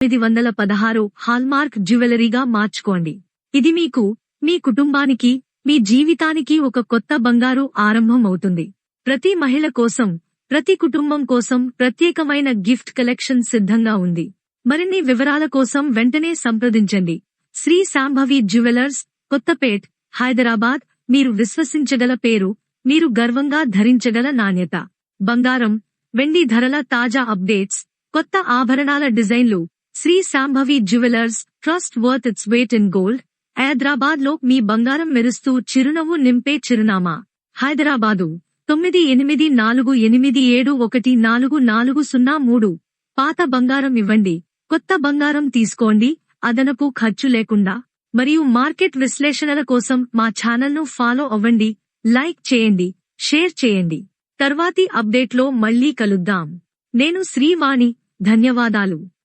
తొమ్మిది వందల పదహారు హాల్మార్క్ జ్యువెలరీగా మార్చుకోండి. ఇది మీకు మీ కుటుంబానికి మీ జీవితానికి ఒక కొత్త బంగారు ఆరంభం అవుతుంది ప్రతి మహిళ కోసం ప్రతి కుటుంబం కోసం ప్రత్యేకమైన గిఫ్ట్ కలెక్షన్ సిద్ధంగా ఉంది. మరిన్ని వివరాల కోసం వెంటనే సంప్రదించండి. శ్రీ శాంభవి జ్యువెలర్స్ కొత్తపేట్ హైదరాబాద్ మీరు విశ్వసించగల పేరు మీరు గర్వంగా ధరించగల నాణ్యత. బంగారం వెండి ధరల తాజా అప్డేట్స్ కొత్త ఆభరణాల డిజైన్లు Shri Shambhavi jewellers trust worth its weight in gold హైదరాబాద్లో మీ బంగారం మెరుస్తూ చిరునవ్వు నింపే చిరునామా. హైదరాబాదు తొమ్మిది ఎనిమిది నాలుగు ఎనిమిది ఏడు ఒకటి నాలుగు నాలుగు సున్నా మూడు. పాత బంగారం ఇవ్వండి కొత్త బంగారం తీసుకోండి అదనపు ఖర్చు లేకుండా. మరియు మార్కెట్ విశ్లేషణల కోసం మా ఛానల్ను ఫాలో అవ్వండి లైక్ చేయండి షేర్ చేయండి. తర్వాతి అప్డేట్లో మళ్ళీ కలుద్దాం. నేను శ్రీవాణి ధన్యవాదాలు.